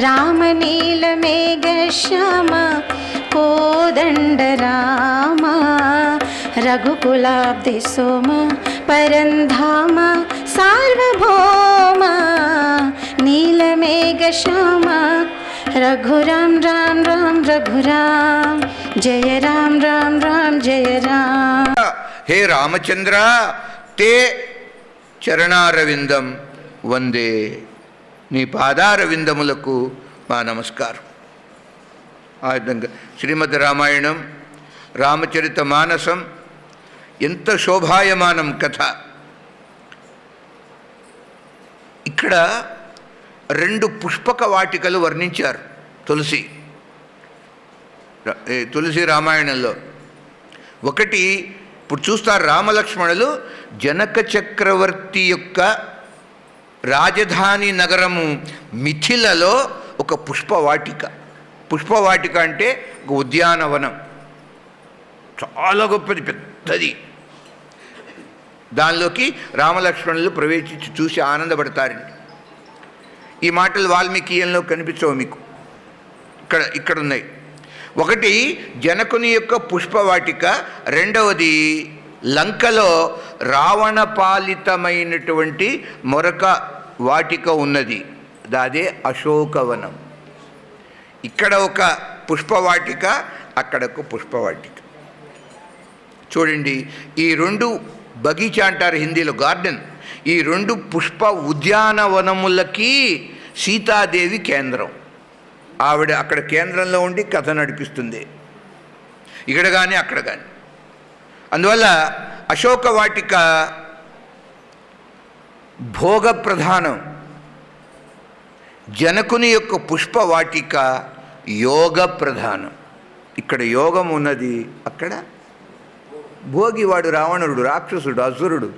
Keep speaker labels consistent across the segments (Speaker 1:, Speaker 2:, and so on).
Speaker 1: रामनीलमे गश्याम कोदण्डराम रघुकुलाब्धि सोम परन्धाम सार्वभौम नीलमे गश्याम रघुराम राम राम रघुराम जय राम राम राम जय राम
Speaker 2: हे रामचन्द्र ते चरणारविन्दं वन्दे నీ పాదారవిందములకు మా నమస్కారం. ఆ విధంగా శ్రీమద్ రామాయణం రామచరిత మానసం ఎంత శోభాయమానం కథ. ఇక్కడ రెండు పుష్పక వాటికలు వర్ణించారు తులసి. తులసి రామాయణంలో. ఒకటి ఇప్పుడు చూస్తారు రామలక్ష్మణులు జనక చక్రవర్తి యొక్క రాజధాని నగరము మిథిలలో ఒక పుష్పవాటిక. పుష్పవాటిక అంటే ఒక ఉద్యానవనం. చాలా గొప్పది పెద్దది. దానిలోకి రామలక్ష్మణులు ప్రవేశించి చూసి ఆనందపడతారండి ఈ మాటలు వాల్మీకియంలో కనిపించవు మీకు. ఇక్కడ ఇక్కడ ఉన్నాయి. ఒకటి జనకుని యొక్క పుష్పవాటిక. రెండవది లంకలో రావణ పాలితమైనటువంటి మరొక వాటిక ఉన్నది. అదే అశోకవనం. ఇక్కడ ఒక పుష్పవాటిక అక్కడ ఒక పుష్పవాటిక. చూడండి ఈ రెండు బగీచా అంటారు హిందీలో గార్డెన్. ఈ రెండు పుష్ప ఉద్యానవనములకి సీతాదేవి కేంద్రం. ఆవిడ అక్కడ కేంద్రంలో ఉండి కథ నడిపిస్తుంది. ఇక్కడ కానీ అక్కడ కానీ అందువల్ల అశోక వాటిక భోగ ప్రధానం జనకుని యొక్క పుష్పవాటిక యోగ ప్రధానం ఇక్కడ యోగం ఉన్నది అక్కడ? భోగివాడు రావణుడు రాక్షసుడు అసురుడు.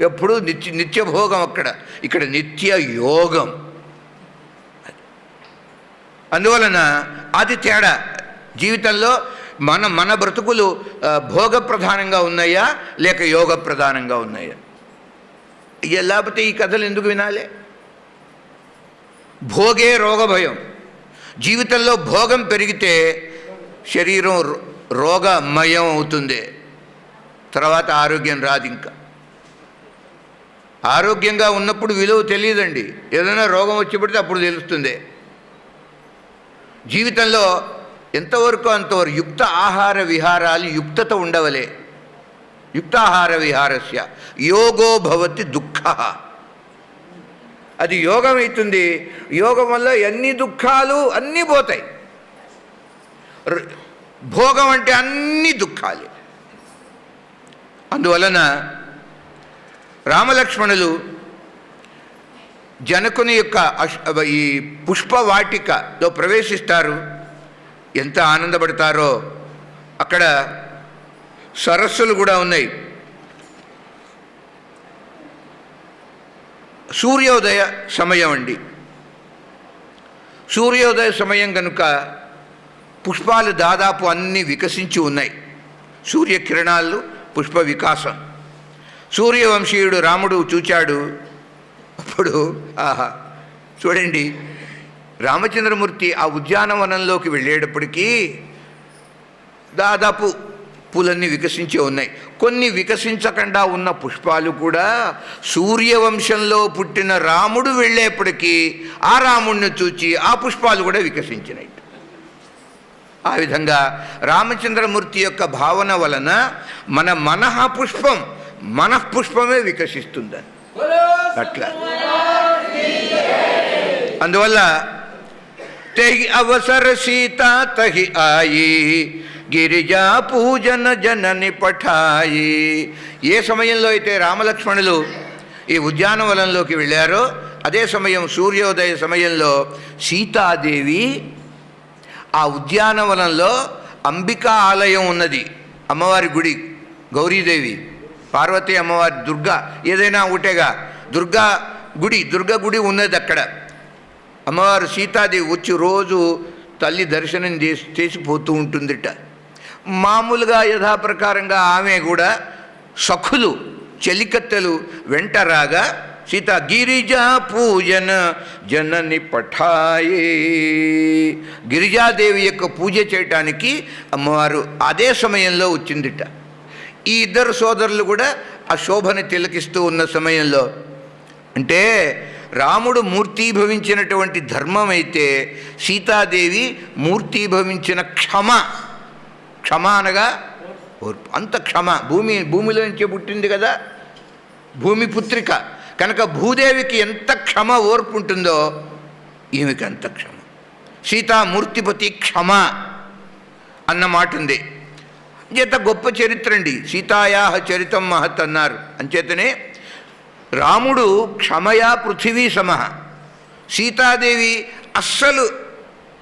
Speaker 2: ఎప్పుడూ నిత్య నిత్య భోగం అక్కడ. ఇక్కడ నిత్య యోగం. అందువలన అది తేడా జీవితంలో మన మన బ్రతుకులు భోగ ప్రధానంగా ఉన్నాయా లేక యోగ ప్రధానంగా ఉన్నాయా? లేకపోతే ఈ కథలు ఎందుకు వినాలి? భోగే రోగ భయం జీవితంలో భోగం పెరిగితే శరీరం రో- రోగమయం అవుతుంది. తర్వాత ఆరోగ్యం రాదు ఇంకా. ఆరోగ్యంగా ఉన్నప్పుడు విలువ తెలియదండి. ఏదైనా రోగం వచ్చి పడితే అప్పుడు తెలుస్తుంది. జీవితంలో ఎంతవరకు అంతవరకు యుక్త ఆహార విహారాలు యుక్తత ఉండవలే. యుక్తాహార విహారస్య యోగో భవతి దుఃఖ. అది యోగం అవుతుంది. యోగం వల్ల ఎన్ని దుఃఖాలు అన్నీ పోతాయి. భోగం అంటే అన్ని దుఃఖాలు. అందువలన రామలక్ష్మణులు జనకుని యొక్క ఈ పుష్పవాటికలో ప్రవేశిస్తారు. ఎంత ఆనందపడతారో అక్కడ సరస్సులు కూడా ఉన్నాయి. సూర్యోదయ సమయం అండి. సూర్యోదయ సమయం కనుక పుష్పాలు దాదాపు అన్నీ వికసించి ఉన్నాయి. సూర్యకిరణాలు పుష్ప వికాసం సూర్యవంశీయుడు రాముడు చూచాడు. అప్పుడు ఆహా చూడండి రామచంద్రమూర్తి ఆ ఉద్యానవనంలోకి వెళ్ళేటప్పటికీ దాదాపు పూలన్నీ వికసించే ఉన్నాయి. కొన్ని వికసించకుండా ఉన్న పుష్పాలు కూడా సూర్యవంశంలో పుట్టిన రాముడు వెళ్ళేప్పటికీ ఆ రాముడిని చూచి ఆ పుష్పాలు కూడా వికసించినాయి. ఆ విధంగా రామచంద్రమూర్తి యొక్క భావన వలన మన మనః పుష్పం మనఃపుష్పమే వికసిస్తుందని. అట్లా. అందువల్ల తెహి అవసర సీత తహి ఆయి గిరిజా పూజన జనని పఠాయి. ఏ సమయంలో అయితే రామలక్ష్మణులు ఈ ఉద్యానవనంలోకి వెళ్ళారో అదే సమయం సూర్యోదయ సమయంలో సీతాదేవి ఆ ఉద్యానవనంలో అంబికా ఆలయం ఉన్నది అమ్మవారి గుడి గౌరీదేవి పార్వతీ అమ్మవారి దుర్గా ఏదైనా ఒకటేగా దుర్గా గుడి దుర్గా గుడి ఉన్నది అక్కడ. అమ్మవారు సీతాదేవి వచ్చి రోజు తల్లి దర్శనం చేసి చేసిపోతూ ఉంటుందిట. మామూలుగా యథాప్రకారంగా ఆమె కూడా సఖులు చెలికత్తెలు వెంట రాగా సీత గిరిజా పూజన జనని పఠాయే. గిరిజాదేవి యొక్క పూజ చేయటానికి అమ్మవారు అదే సమయంలో వచ్చిందిట. ఈ ఇద్దరు సోదరులు కూడా ఆ శోభని తిలకిస్తూ ఉన్న సమయంలో అంటే రాముడు మూర్తీభవించినటువంటి ధర్మం అయితే సీతాదేవి మూర్తీభవించిన క్షమ క్షమ అనగా ఓర్పు. అంత క్షమ. భూమి భూమిలో నుంచే పుట్టింది కదా? భూమి పుత్రిక. కనుక భూదేవికి ఎంత క్షమ ఓర్పు ఉంటుందో ఈమెకి అంత క్షమ. సీతామూర్తిపతి క్షమ అన్న మాట ఉంది. అంచేత గొప్ప చరిత్ర అండి. సీతాయాహ చరితం మహత్ అన్నారు. అంచేతనే రాముడు క్షమయా పృథివీ సమః సీతాదేవి అస్సలు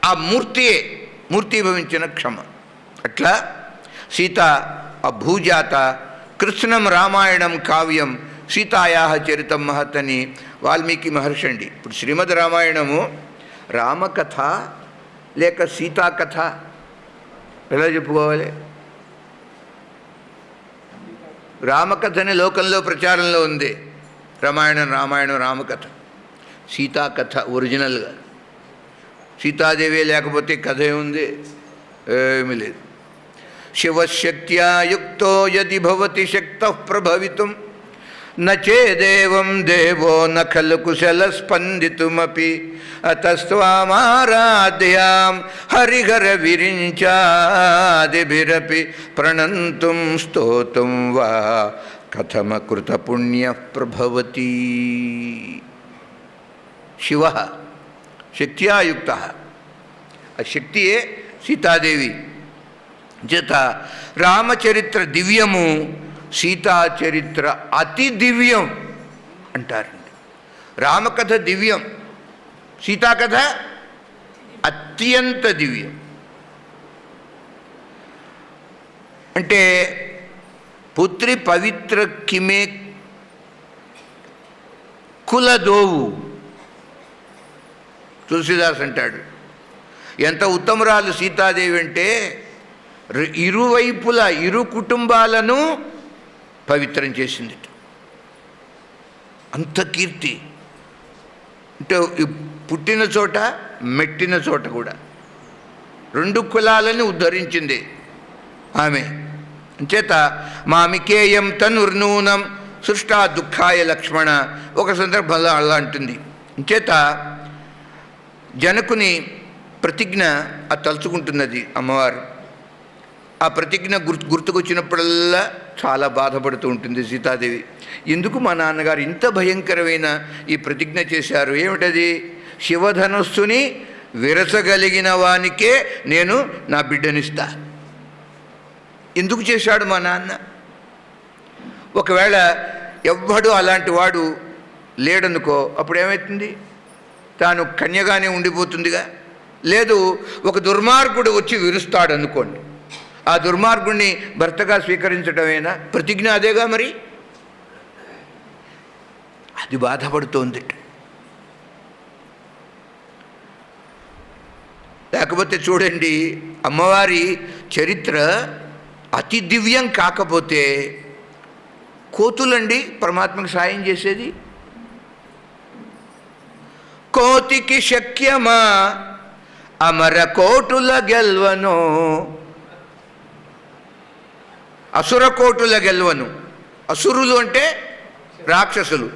Speaker 2: ఆ మూర్తియే. మూర్తిభవించిన క్షమ. అట్లా సీత ఆ భూజాత కృష్ణం రామాయణం కావ్యం సీతాయా చరితం మహత్ అని వాల్మీకి మహర్షి అండి. ఇప్పుడు శ్రీమద్ రామాయణము రామకథ లేక సీతాకథ ఎలా చెప్పుకోవాలి? రామకథని లోకంలో ప్రచారంలో ఉంది. రామాయణం రామాయణం రామకథ. సీతాకథ ఒరిజినల్గా. సీతాదేవి లేకపోతే కథ ఏముంది? ఏమీ లేదు. शिवशक्तिया युक्त यदि भवति प्रभव न चेदेव देव न खल कुशलस्पन्दितुमपि। अतस्त्वामाराध्यां हरिहरविरिञ्चादिभिरपि प्रणन्तुं स्तोतुं वा कथमकृतपुण्यः प्रभवती। शिव शक्तिया युक्तः शक्ति सीतादेवी। చేత రామచరిత్ర దివ్యము సీతాచరిత్ర అతి దివ్యం అంటారండి. రామకథ దివ్యం సీతాకథ అత్యంత దివ్యం. అంటే పుత్రి పవిత్ర కిమే కులదోవు. తులసిదాస్ అంటాడు. ఎంత ఉత్తమురాలు సీతాదేవి అంటే ఇరువైపుల ఇరు కుటుంబాలను పవిత్రం చేసింది అంత కీర్తి. అంటే పుట్టిన చోట మెట్టిన చోట కూడా. రెండు కులాలని ఉద్ధరించింది ఆమె. అంచేత మామికేయం తనుర్నూనం సృష్టా దుఃఖాయ లక్ష్మణ ఒక సందర్భంలో అలా అంటుంది. అంచేత జనకుని ప్రతిజ్ఞ అది తలుచుకుంటున్నది అమ్మవారు. ఆ ప్రతిజ్ఞ గుర్తు గుర్తుకొచ్చినప్పుడల్లా చాలా బాధపడుతూ ఉంటుంది సీతాదేవి. ఎందుకు మా నాన్నగారు ఇంత భయంకరమైన ఈ ప్రతిజ్ఞ చేశారు? ఏమిటది? శివధనస్సుని విరసగలిగిన వానికే నేను నా బిడ్డనిస్తా. ఎందుకు చేశాడు మా నాన్న? ఒకవేళ ఎవ్వడు అలాంటి వాడు లేడనుకో అప్పుడు ఏమవుతుంది తాను కన్యగానే ఉండిపోతుందిగా. లేదు ఒక దుర్మార్గుడు వచ్చి విరుస్తాడు అనుకోండి ఆ దుర్మార్గుణ్ణి భర్తగా స్వీకరించడమేనా ప్రతిజ్ఞ అదేగా మరి? అది బాధపడుతోంది. లేకపోతే చూడండి అమ్మవారి చరిత్ర అతి దివ్యం కాకపోతే కోతులండి పరమాత్మకు సాయం చేసేది? కోతికి శక్యమా? అమర కోటుల గెల్వను అసురకోటుల గెల్వను. అసురులు అంటే రాక్షసులు.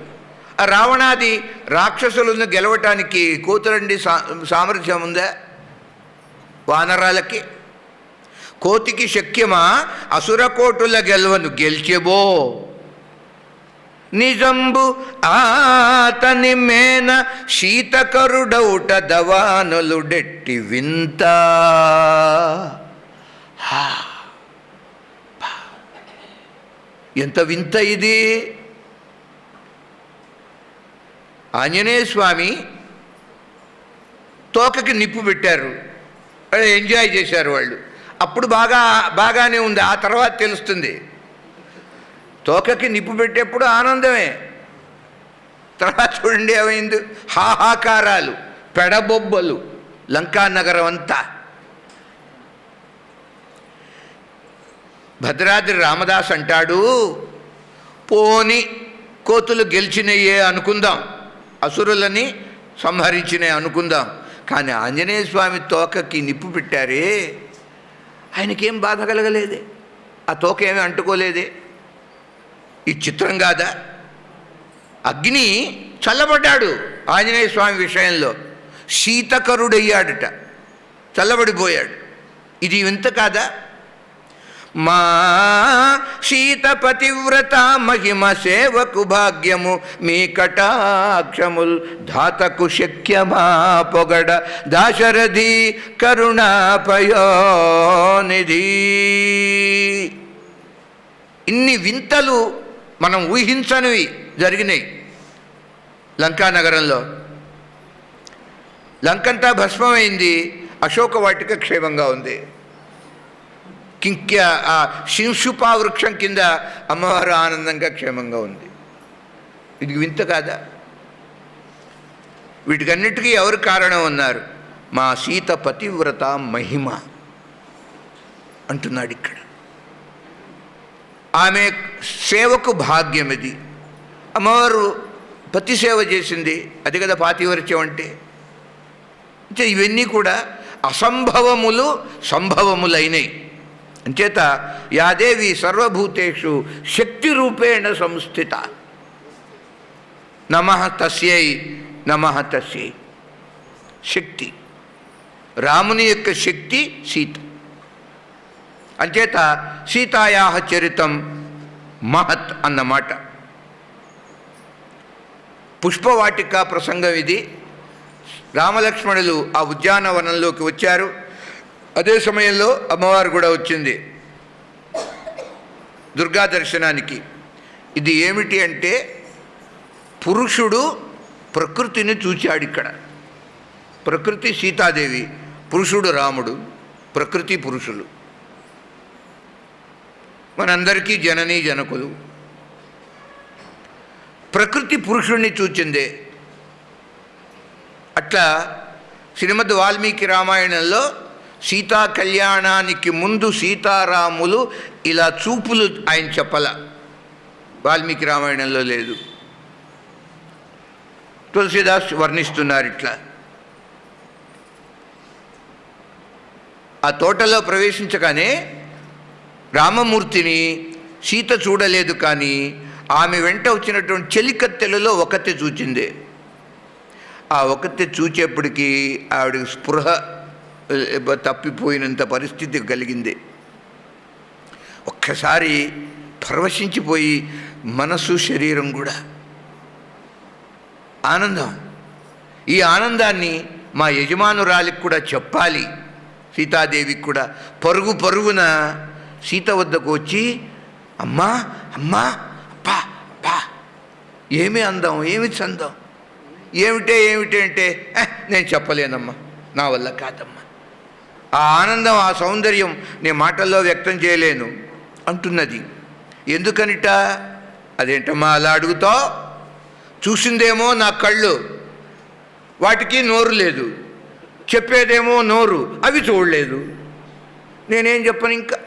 Speaker 2: ఆ రావణాది రాక్షసులను గెలవటానికి కోతులండి సా సామర్థ్యం ఉందా? వానరాలకి. కోతికి శక్యమా? అసురకోటుల గెలవను గెల్చెబో. నిజంబు ఆతని మేన శీతకరుడౌట దవానులుడెట్టి వింత. హా. పా. ఎంత వింత ఇది? ఆంజనేయ స్వామి తోకకి నిప్పు పెట్టారు. ఎంజాయ్ చేశారు వాళ్ళు. అప్పుడు బాగా బాగానే ఉంది. ఆ తర్వాత తెలుస్తుంది. తోకకి నిప్పు పెట్టేప్పుడు ఆనందమే. తర్వాత చూడండి ఏమైంది? హాహాకారాలు పెడబొబ్బలు లంకా నగరం అంతా. భద్రాద్రి రామదాస్ అంటాడు పోని కోతులు గెలిచినయే అనుకుందాం అసురులని సంహరించినవి అనుకుందాం. కానీ ఆంజనేయ స్వామి తోకకి నిప్పు పెట్టారే ఆయనకేం బాధ కలగలేదే ఆ తోక ఏమీ అంటుకోలేదే. ఈ చిత్రం కాదా? అగ్ని చల్లబడ్డాడు ఆంజనేయ స్వామి విషయంలో. శీతకరుడయ్యాడట చల్లబడిపోయాడు. ఇది వింత కాదా? మా శీతపతివ్రత మహిమ సేవకు భాగ్యము మీ కటాక్షముల్ ధాతకు శక్యమా పొగడ దాశరథి కరుణాపయోనిధి. ఇన్ని వింతలు మనం ఊహించనివి జరిగినాయి లంకానగరంలో. లంకంతా భస్మమైంది అశోక వాటిక క్షేమంగా ఉంది. కింక్య ఆ శింశుపా వృక్షం కింద అమ్మవారు ఆనందంగా క్షేమంగా ఉంది. ఇది వింత కాదా వీటికన్నిటికీ ఎవరు కారణం ఉన్నారు? మా సీత పతివ్రత మహిమ అంటున్నాడు ఇక్కడ. ఆమె సేవకు భాగ్యం ఇది. అమ్మవారు పతి సేవ చేసింది. అది కదా పాతివర్చ్యం అంటే. ఇవన్నీ కూడా అసంభవములు సంభవములైనవి అంచేత యాదేవి సర్వభూతేషు శక్తి రూపేణ సంస్థిత. నమ తస్యై నమ తస్యై. శక్తి. రాముని యొక్క శక్తి సీత. అంచేత సీతాయా చరితం మహత్ అన్నమాట. పుష్పవాటిక ప్రసంగం ఇది. రామలక్ష్మణులు ఆ ఉద్యానవనంలోకి వచ్చారు. అదే సమయంలో అమ్మవారు కూడా వచ్చింది. దుర్గా దర్శనానికి. ఇది ఏమిటి అంటే పురుషుడు ప్రకృతిని చూచాడు ఇక్కడ. ప్రకృతి సీతాదేవి పురుషుడు రాముడు ప్రకృతి పురుషులు. మనందరికీ జననీ జనకులు. ప్రకృతి పురుషుణ్ణి చూచిందే. అట్లా శ్రీమద్ వాల్మీకి రామాయణంలో సీతా కళ్యాణానికి ముందు సీతారాములు ఇలా చూపులు ఆయన చెప్పల. వాల్మీకి రామాయణంలో లేదు. తులసిదాస్ వర్ణిస్తున్నారు ఇట్లా. ఆ తోటలో ప్రవేశించగానే రామమూర్తిని సీత చూడలేదు కానీ ఆమె వెంట వచ్చినటువంటి చెలికత్తెలలో ఒకతే చూచిందే. ఆ ఒకతే చూచేప్పటికీ ఆవిడకి స్పృహ తప్పిపోయినంత పరిస్థితి కలిగింది. ఒక్కసారి పరవశించిపోయి మనసు శరీరం కూడా ఆనందం. ఈ ఆనందాన్ని మా యజమానురాలికి కూడా చెప్పాలి. సీతాదేవికి కూడా పరుగు పరుగున సీత వద్దకు వచ్చి అమ్మా అమ్మా పా అప్పా ఏమి అందం ఏమి చందం? ఏమిటే ఏమిటి అంటే నేను చెప్పలేనమ్మా నా వల్ల కాదమ్మా. ఆ ఆనందం ఆ సౌందర్యం నేను మాటల్లో వ్యక్తం చేయలేను అంటున్నది. ఎందుకనిట? అదేంటమ్మా అలా అడుగుతావు? చూసిందేమో నా కళ్ళు వాటికి నోరు లేదు. చెప్పేదేమో నోరు అవి చూడలేదు. నేనేం చెప్పను ఇంకా?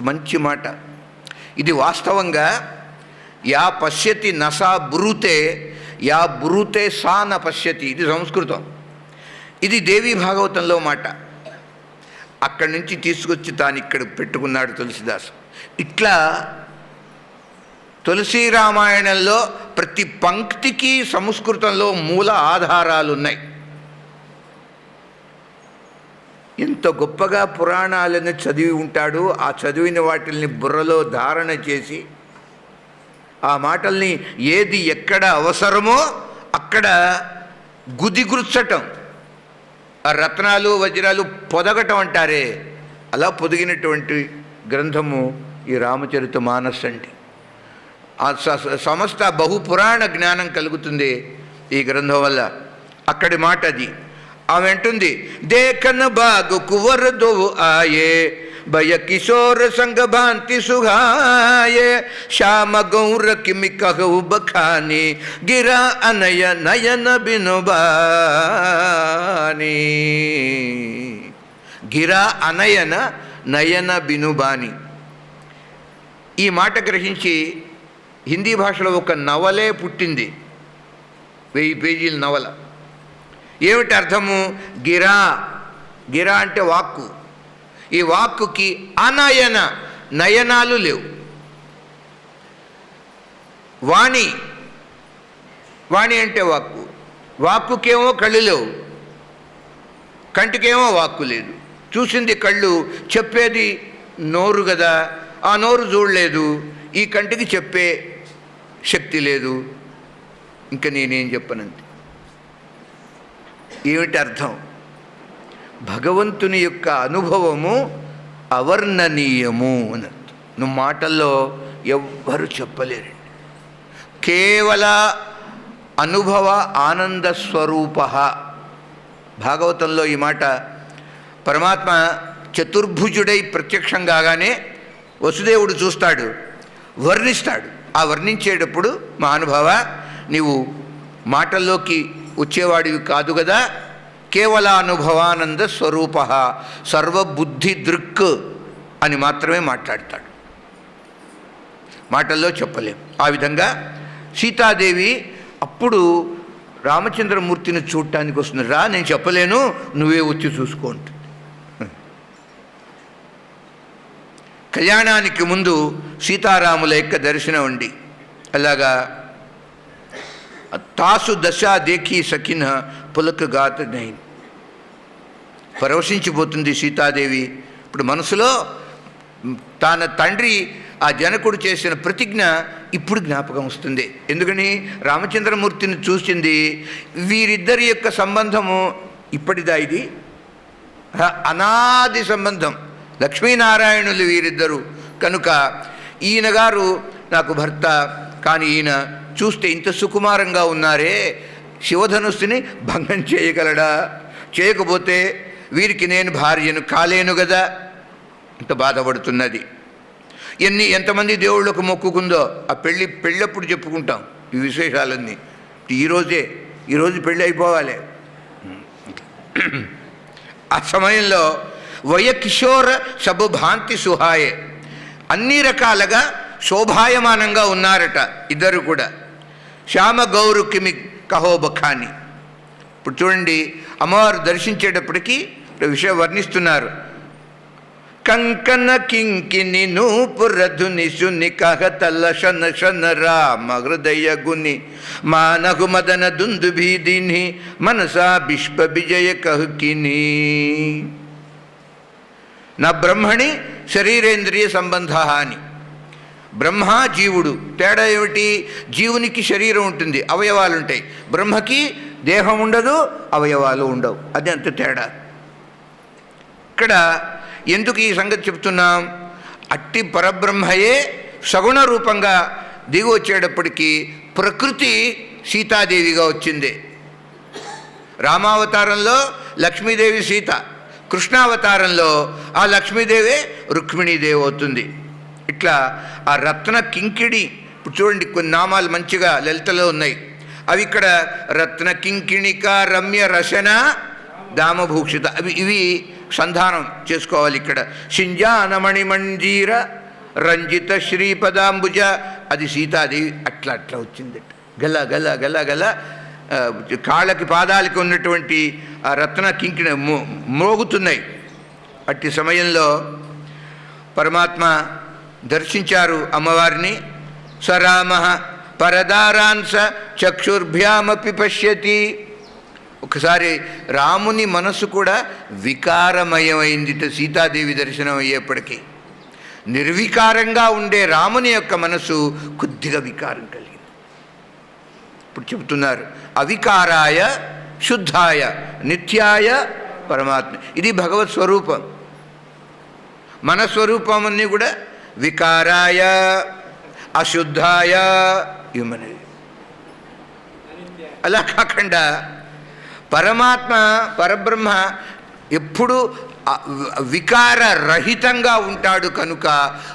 Speaker 2: మంచి మాట. ఇది వాస్తవంగా యా పశ్యతి నసా బ్రూతే యా బ్రూతే సా న పశ్యతి. ఇది సంస్కృతం. ఇది దేవీ భాగవతంలో మాట. అక్కడి నుంచి తీసుకొచ్చి తాను ఇక్కడ పెట్టుకున్నాడు తులసిదాస్. ఇట్లా తులసి రామాయణంలో ప్రతి పంక్తికి సంస్కృతంలో మూల ఆధారాలు ఉన్నాయి ఎంత గొప్పగా పురాణాలను చదివి ఉంటాడు ఆ చదివిన వాటిల్ని బుర్రలో ధారణ చేసి ఆ మాటల్ని ఏది ఎక్కడ అవసరమో అక్కడ గుదిగుర్చటం. రత్నాలు వజ్రాలు పొదగటం అంటారే. అలా పొదిగినటువంటి గ్రంథము ఈ రామచరిత మానస్ అండి. ఆ స- సమస్త బహుపురాణ జ్ఞానం కలుగుతుంది ఈ గ్రంథం వల్ల. అక్కడి మాట అది. ఆమె అంటుంది దేకన బాగు కువరదు ఆయే భయ కిశోర సంగ భాంతి సుహాయే శ్యామ గౌర కిమి కహు బఖాని గిరా అనయ నయన బినుబాని గిరా అనయన నయన బినుబాని ఈ మాట గ్రహించి హిందీ భాషలో ఒక నవలే పుట్టింది. వెయ్యి పేజీల నవల. ఏమిటి అర్థము? గిరా. గిరా అంటే వాక్కు. ఈ వాక్కుకి అనయన నయనాలు లేవు. వాణి వాణి అంటే వాక్కు. వాక్కుకేమో కళ్ళు లేవు. కంటికేమో వాక్కు లేదు. చూసింది కళ్ళు చెప్పేది నోరు కదా ఆ నోరు చూడలేదు. ఈ కంటికి చెప్పే శక్తి లేదు. ఇంకా నేనేం చెప్పనంతే? ఏమిటి అర్థం? భగవంతుని యొక్క అనుభవము అవర్ణనీయము అని నువ్వు మాటల్లో ఎవ్వరు చెప్పలేరండి. కేవల అనుభవ ఆనంద స్వరూప భాగవతంలో ఈ మాట పరమాత్మ చతుర్భుజుడై ప్రత్యక్షం కాగానే వసుదేవుడు చూస్తాడు వర్ణిస్తాడు. ఆ వర్ణించేటప్పుడు మహానుభావ నీవు మాటల్లోకి వచ్చేవాడివి కాదు కదా కేవల అనుభవానంద స్వరూప సర్వబుద్ధి దృక్ అని మాత్రమే మాట్లాడతాడు. మాటల్లో చెప్పలేం. ఆ విధంగా సీతాదేవి అప్పుడు రామచంద్రమూర్తిని చూడటానికి వస్తుంది. రా నేను చెప్పలేను నువ్వే వచ్చి చూసుకో కళ్యాణానికి ముందు సీతారాముల యొక్క దర్శనం ఉండి అలాగా తాసు దశ దేఖి సఖిన పులక గాత నైన్. పరవశించిపోతుంది సీతాదేవి. ఇప్పుడు మనసులో తన తండ్రి ఆ జనకుడు చేసిన ప్రతిజ్ఞ ఇప్పుడు జ్ఞాపకం వస్తుంది. ఎందుకని? రామచంద్రమూర్తిని చూసింది వీరిద్దరి యొక్క సంబంధము ఇప్పటిదా ఇది? అనాది సంబంధం. లక్ష్మీనారాయణులు వీరిద్దరు. కనుక ఈయన గారు నాకు భర్త కానీ ఈయన చూస్తే ఇంత సుకుమారంగా ఉన్నారే శివధనుస్సుని భంగం చేయగలడా? చేయకపోతే వీరికి నేను భార్యను కాలేను కదా అంత బాధపడుతున్నది. ఎన్ని ఎంతమంది దేవుళ్ళకు మొక్కుకుందో ఆ పెళ్ళి పెళ్ళప్పుడు చెప్పుకుంటాం ఈ విశేషాలన్నీ. ఈరోజే ఈరోజు పెళ్ళి అయిపోవాలి. ఆ సమయంలో వయకిషోర శబుభాంతి సుహాయే. అన్ని రకాలుగా శోభాయమానంగా ఉన్నారట ఇద్దరు కూడా. శ్యామ గౌరు కిమి కహోబఖాని. ఇప్పుడు చూడండి అమ్మవారు దర్శించేటప్పటికీ విషయం వర్ణిస్తున్నారు. కంకణ కింకిని నూపురధుని శుని కహతల శన శన రామ హృదయ గుని మానహు మదన దుందు భీదిని మనసా విశ్వ విజయ కహుకిని. నా బ్రహ్మణి శరీరేంద్రియ సంబంధ అని బ్రహ్మ జీవుడు తేడా ఏమిటి? జీవునికి శరీరం ఉంటుంది అవయవాలు ఉంటాయి బ్రహ్మకి దేహం ఉండదు అవయవాలు ఉండవు. అది అంత తేడా. ఇక్కడ ఎందుకు ఈ సంగతి చెప్తున్నాం? అట్టి పరబ్రహ్మయే సగుణ రూపంగా దిగి వచ్చేటప్పటికీ ప్రకృతి సీతాదేవిగా వచ్చింది. రామావతారంలో లక్ష్మీదేవి సీత కృష్ణావతారంలో ఆ లక్ష్మీదేవే రుక్మిణీదేవి అవుతుంది. ఇట్లా ఆ రత్న కింకిడి ఇప్పుడు చూడండి కొన్ని నామాలు మంచిగా లలితలో ఉన్నాయి. అవి ఇక్కడ రత్న కింకిణిక రమ్య రసన దామభూక్షిత అవి ఇవి సంధానం చేసుకోవాలి ఇక్కడ. షింజానమణి మంజీర రంజిత శ్రీపదాంబుజ. అది సీతాదేవి అట్లా అట్లా వచ్చింది గల గల గల గల కాళ్ళకి పాదాలకి ఉన్నటువంటి ఆ రత్న కింకిణ మో మోగుతున్నాయి. అట్టి సమయంలో పరమాత్మ దర్శించారు అమ్మవారిని. సరామ పరదారాన్స చక్షుర్భ్యామపి పశ్యతి. ఒకసారి రాముని మనసు కూడా వికారమయమైంది సీతాదేవి దర్శనం అయ్యేప్పటికీ. నిర్వికారంగా ఉండే రాముని యొక్క మనసు కొద్దిగా వికారం కలిగింది. ఇప్పుడు చెబుతున్నారు అవికారాయ శుద్ధాయ నిత్యాయ పరమాత్మ. ఇది భగవత్ స్వరూపం. మన స్వరూపం అన్నీ కూడా వికారాయ అశుద్ధాయ ఇవన్నది అలా కాకుండా పరమాత్మ పరబ్రహ్మ ఎప్పుడు వికార రహితంగా ఉంటాడు కనుక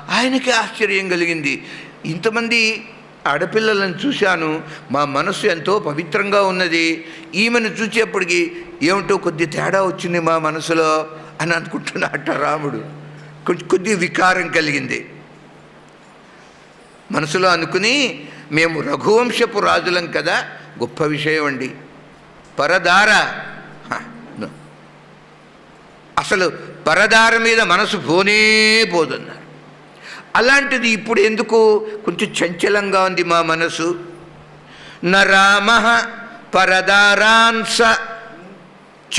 Speaker 2: ఆయనకి ఆశ్చర్యం కలిగింది. ఇంతమంది ఆడపిల్లలను చూశాను. మా మనస్సు ఎంతో పవిత్రంగా ఉన్నది. ఈమెను చూసేప్పటికి ఏమిటో కొద్ది తేడా వచ్చింది మా మనసులో అని అనుకుంటున్నట్ట రాముడు. కొద్ది కొద్ది వికారం కలిగింది. మనసులో అనుకుని మేము రఘువంశపు రాజులం కదా గొప్ప విషయం అండి. పరదార. అసలు పరదార మీద మనసు పోనే పోదన్నారు. అలాంటిది ఇప్పుడు ఎందుకు? కొంచెం చంచలంగా ఉంది మా మనసు. నరామ పరదారాన్స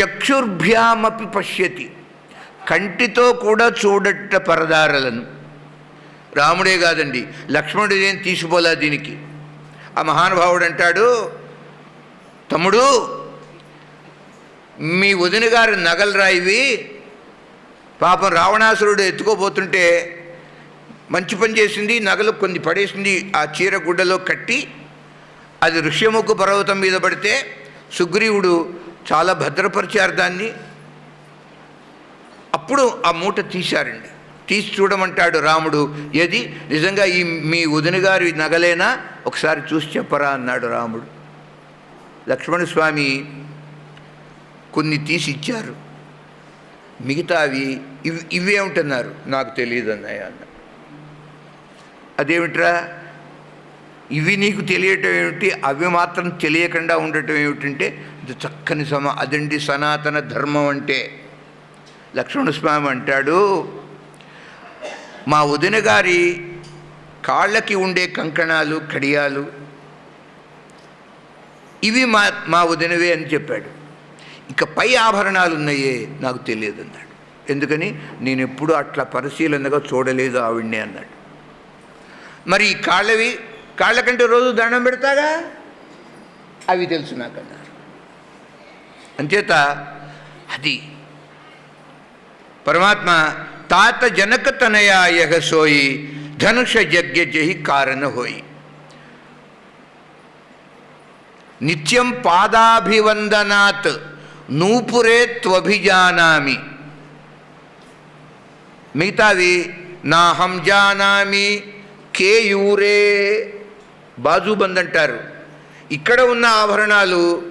Speaker 2: చక్షుర్భ్యామపి పశ్యతి. కంటితో కూడా చూడట పరదారలను. రాముడే కాదండి లక్ష్మణుడు ఏం తీసిపోలే దీనికి. ఆ మహానుభావుడు అంటాడు తమ్ముడు మీ వదిన గారి నగలు రాయివి. పాపం రావణాసురుడు ఎత్తుకోబోతుంటే మంచి పని చేసింది నగలు కొన్ని పడేసింది ఆ చీర గుడ్డలో కట్టి అది ఋష్యముఖ పర్వతం మీద పడితే సుగ్రీవుడు చాలా భద్రపరిచారు దాన్ని. అప్పుడు ఆ మూట తీశారండి. తీసి చూడమంటాడు రాముడు ఏది? నిజంగా ఈ మీ వదిన గారి నగలేనా? ఒకసారి చూసి చెప్పరా అన్నాడు రాముడు. లక్ష్మణస్వామి కొన్ని తీసి ఇచ్చారు మిగతావి ఇవి ఇవే ఉంటున్నారు. నాకు తెలియదు అన్నయ్య అన్న. అదేమిట్రా? ఇవి నీకు తెలియటం ఏమిటి? అవి మాత్రం తెలియకుండా ఉండటం ఏమిటంటే ఇది చక్కని సమ అదండి సనాతన ధర్మం అంటే. లక్ష్మణస్వామి అంటాడు మా వదిన గారి కాళ్ళకి ఉండే కంకణాలు కడియాలు ఇవి మా మా వదినవే అని చెప్పాడు. ఇక పై ఆభరణాలు ఉన్నాయే నాకు తెలియదు అన్నాడు. ఎందుకని? నేను ఎప్పుడు అట్లా పరిశీలనగా చూడలేదు ఆవిడ్ని అన్నాడు. మరి ఈ కాళ్ళవి కాళ్ళ కంటే రోజు దండం పెడతాగా అవి తెలుసు నాకన్నారు అంచేత అది పరమాత్మ తాత జనక తనయాయ సోయి ధనుష యజ్ఞ జహి కారణ హోయి. నిత్యం పాదాభివందనాత్ నూపురే త్వభిజానామి. మిగతావి నాహం జానామి కేయూరే బాజుబంద్ అంటారు ఇక్కడ ఉన్న ఆభరణాలు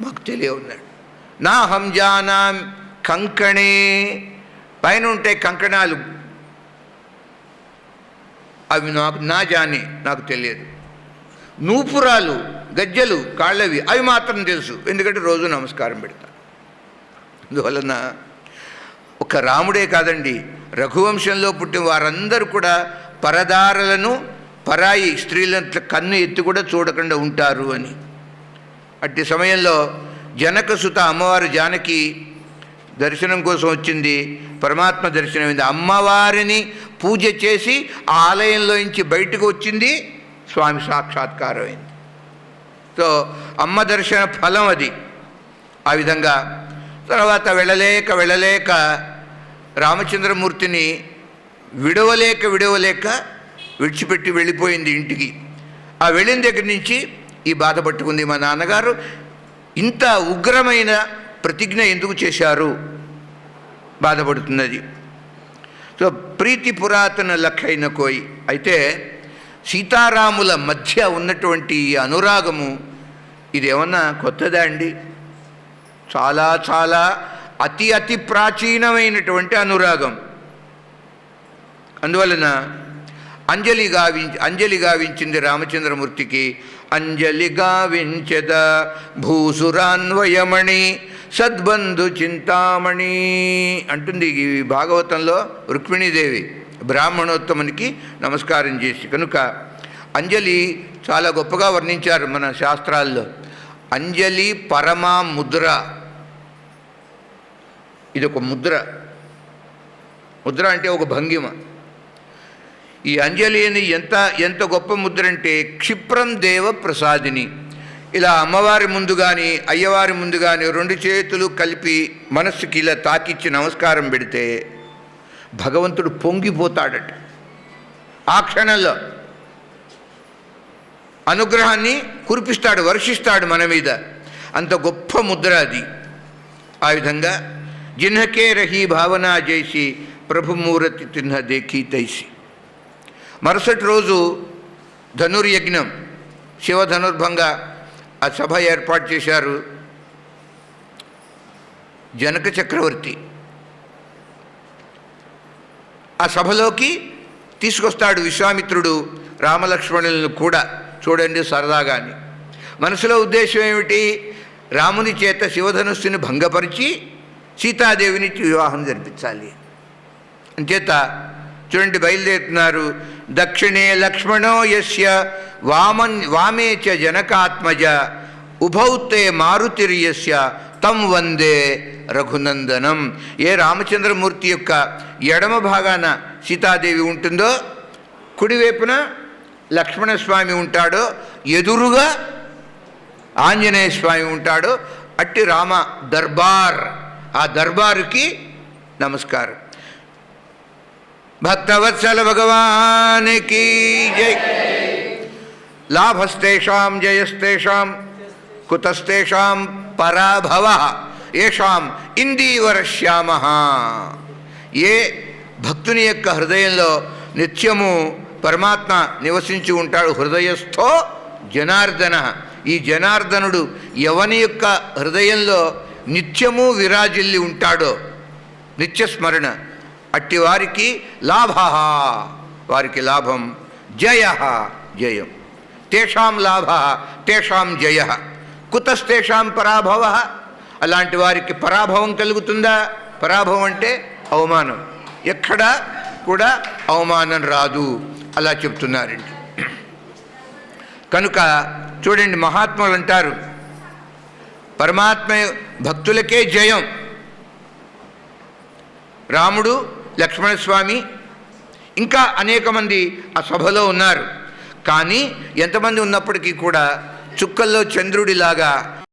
Speaker 2: మాకు తెలియన్నాడు నా హం కంకణే పైన ఉంటాయి కంకణాలు. అవి నాకు నా జాని నాకు తెలియదు. నూపురాలు గజ్జలు కాళ్ళవి అవి మాత్రం తెలుసు. ఎందుకంటే రోజు నమస్కారం పెడతాను అందువలన ఒక రాముడే కాదండి రఘువంశంలో పుట్టిన వారందరూ కూడా పరదారలను పరాయి స్త్రీల కన్ను ఎత్తి కూడా చూడకుండా ఉంటారు అని. అట్టి సమయంలో జనకసుత అమ్మవారు జానకి దర్శనం కోసం వచ్చింది పరమాత్మ దర్శనమైంది అమ్మవారిని పూజ చేసి ఆ ఆలయంలోంచి బయటకు వచ్చింది స్వామి సాక్షాత్కారమైంది సో అమ్మ దర్శన ఫలం అది. ఆ విధంగా తర్వాత వెళ్ళలేక వెళ్ళలేక రామచంద్రమూర్తిని విడవలేక విడవలేక విడిచిపెట్టి వెళ్ళిపోయింది ఇంటికి. ఆ వెళ్ళిన దగ్గర నుంచి ఈ బాధ పట్టుకుంది మా నాన్నగారు. ఇంత ఉగ్రమైన ప్రతిజ్ఞ ఎందుకు చేశారు? బాధపడుతున్నది. సో ప్రీతి పురాతన లక్కైన కోయి. అయితే సీతారాముల మధ్య ఉన్నటువంటి అనురాగము ఇది ఏమన్నా కొత్తదా అండి? చాలా చాలా అతి అతి ప్రాచీనమైనటువంటి అనురాగం. అందువలన అంజలి గావి అంజలి గావించింది రామచంద్రమూర్తికి అంజలి గావించద భూసురాన్వయమణి సద్బంధు చింతామణి అంటుంది ఈ భాగవతంలో రుక్మిణీదేవి బ్రాహ్మణోత్తమునికి నమస్కారం చేసి. కనుక అంజలి చాలా గొప్పగా వర్ణించారు మన శాస్త్రాల్లో. అంజలి పరమా ముద్ర ఇది ఒక ముద్ర. ముద్ర అంటే ఒక భంగిమ. ఈ అంజలి అని ఎంత ఎంత గొప్ప ముద్ర అంటే క్షిప్రం దేవ ప్రసాదిని. ఇలా అమ్మవారి ముందు కానీ అయ్యవారి ముందు కానీ రెండు చేతులు కలిపి మనస్సుకి ఇలా తాకిచ్చి నమస్కారం పెడితే భగవంతుడు పొంగిపోతాడట. ఆ క్షణంలో అనుగ్రహాన్ని కురిపిస్తాడు వర్షిస్తాడు మన మీద. అంత గొప్ప ముద్ర అది. ఆ విధంగా జిన్హకే రహీ భావన చేసి ప్రభుమూరతి తిన్న దేఖీ తైసి మరుసటి రోజు ధనుర్యజ్ఞం శివధనుర్భంగా ఆ సభ ఏర్పాటు చేశారు జనక చక్రవర్తి ఆ సభలోకి తీసుకొస్తాడు విశ్వామిత్రుడు రామలక్ష్మణులను కూడా చూడండి సరదాగాని మనసులో ఉద్దేశం ఏమిటి రాముని చేత శివధనుస్సుని భంగపరిచి సీతాదేవిని వివాహం జరిపించాలి. అంచేత చూడండి బయలుదేరుతున్నారు. దక్షిణే లక్ష్మణో యస్య వామన్ వామే చ జనకాత్మజ ఉభౌతే మారుతిర్యస్య తం వందే రఘునందనం. ఏ రామచంద్రమూర్తి యొక్క ఎడమ భాగాన సీతాదేవి ఉంటుందో కుడివైపున లక్ష్మణస్వామి ఉంటాడో ఎదురుగా ఆంజనేయ స్వామి ఉంటాడో అట్టి రామ దర్బార్ ఆ దర్బారుకి నమస్కారం. భక్తవత్సల భగవానికి జై. లాభస్తేషాం జయస్తేషాం కుతస్తేషాం పరాభవ ఏషాం ఇందీవరశ్యామ ఏ భక్తుని యొక్క హృదయంలో నిత్యము పరమాత్మ నివసించి ఉంటాడు హృదయస్థో జనార్దన. ఈ జనార్దనుడు ఎవని యొక్క హృదయంలో నిత్యము విరాజిల్లి ఉంటాడో. నిత్యస్మరణ అట్టి వారికి లాభ వారికి లాభం జయ. జయం. తేషాం లాభ. తేషాం జయ. కుతస్తేషాం పరాభవ. అలాంటి వారికి పరాభవం కలుగుతుందా? పరాభవం అంటే అవమానం. ఎక్కడా కూడా అవమానం రాదు. అలా చెప్తున్నారండి. కనుక చూడండి మహాత్ములు అంటారు పరమాత్మ భక్తులకే జయం. రాముడు లక్ష్మణస్వామి ఇంకా అనేక మంది ఆ సభలో ఉన్నారు. కానీ ఎంతమంది ఉన్నప్పటికీ కూడా చుక్కల్లో చంద్రుడిలాగా